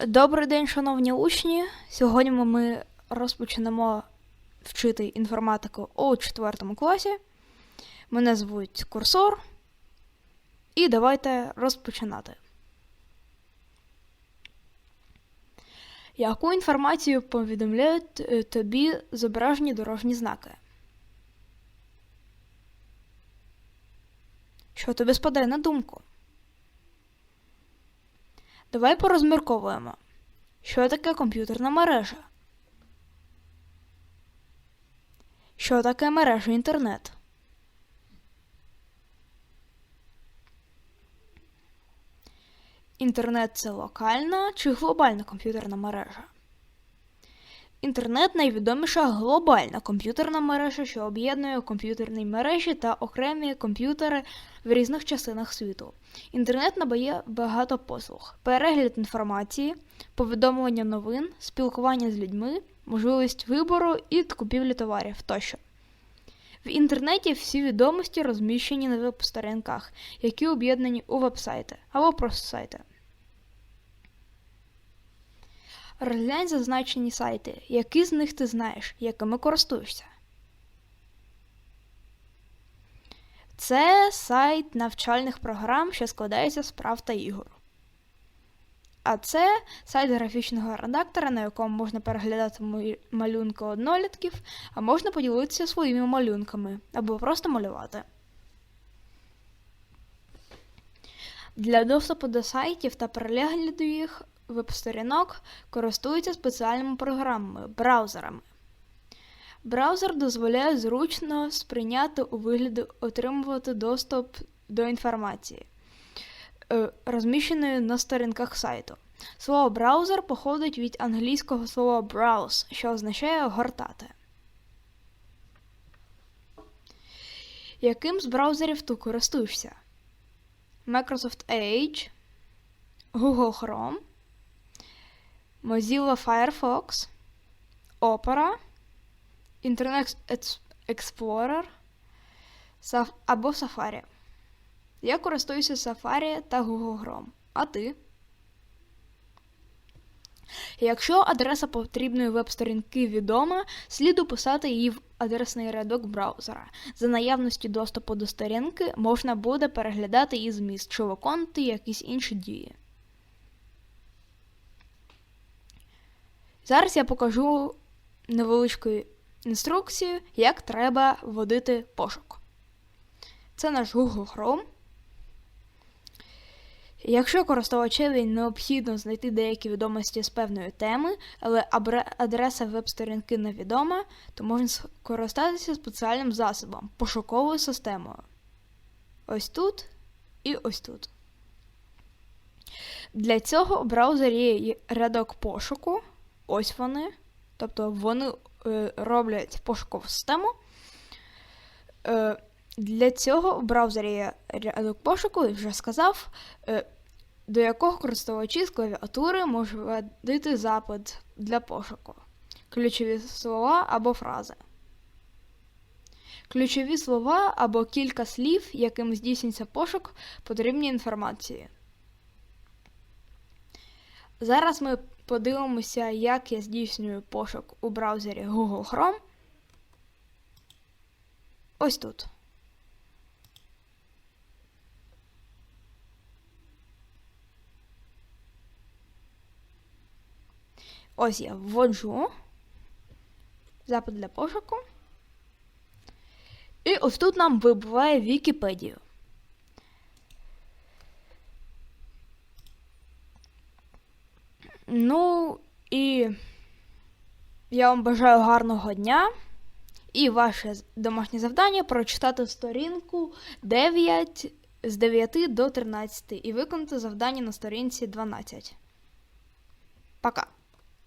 Добрий день, шановні учні. Сьогодні ми розпочнемо вчити інформатику у 4 класі. Мене звуть Курсор. І давайте розпочинати. Яку інформацію повідомляють е, тобі зображені дорожні знаки? Що тобі спадає на думку? Давай порозмірковуємо. Що таке комп'ютерна мережа? Що таке мережа інтернет? Інтернет це локальна чи глобальна комп'ютерна мережа? Інтернет найвідоміша глобальна комп'ютерна мережа, що об'єднує комп'ютерні мережі та окремі комп'ютери в різних частинах світу. Інтернет набає багато послуг: перегляд інформації, повідомлення новин, спілкування з людьми, можливість вибору і купівлі товарів тощо. В інтернеті всі відомості розміщені на веб-сторінках, які об'єднані у веб-сайти або просто сайти. Розглянь зазначені сайти, які з них ти знаєш, якими користуєшся. Це сайт навчальних програм, що складається з прав та ігор. А це сайт графічного редактора, на якому можна переглядати малюнки однолітків, а можна поділитися своїми малюнками або просто малювати. Для доступу до сайтів та перегляду їх веб-сторінок користуються спеціальними програмами браузерами. Браузер дозволяє зручно сприйняти у вигляді отримувати доступ до інформації, е, розміщеної на сторінках сайту. Слово браузер походить від англійського слова browse, що означає гортати. Яким з браузерів ти користуєшся? Microsoft Edge, Google Chrome, Mozilla Firefox, Opera, Internet Ex- Explorer або Safari. Я користуюся Safari та Google Chrome. А ти? Якщо адреса потрібної веб-сторінки відома, слід уписати її в адресний рядок браузера. За наявності доступу до сторінки можна буде переглядати її зміст чи виконувати якісь інші дії. Зараз я покажу невеличку інструкцію, як треба вводити пошук. Це наш Google Chrome. Якщо користувачеві необхідно знайти деякі відомості з певної теми, але адреса веб-сторінки невідома, то можна скористатися спеціальним засобом пошуковою системою. Ось тут і ось тут. Для цього в браузері є рядок пошуку. Ось вони. Тобто вони е, роблять пошукову систему. Для цього в браузері рядок пошуку, вже сказав, е, до якого користувачі з клавіатури можуть вводити запит для пошуку, ключові слова або фрази. Ключові слова або кілька слів, яким здійснюється пошук потрібній інформації. Зараз ми подивимося, як я здійснюю пошук у браузері Google Chrome. Ось тут. Ось я вводжу запит для пошуку. І ось тут нам вибиває Вікіпедію. Ну і я вам бажаю гарного дня. І ваше домашнє завдання прочитати сторінку 9 з 9 до 13 і виконати завдання на сторінці 12. Пока.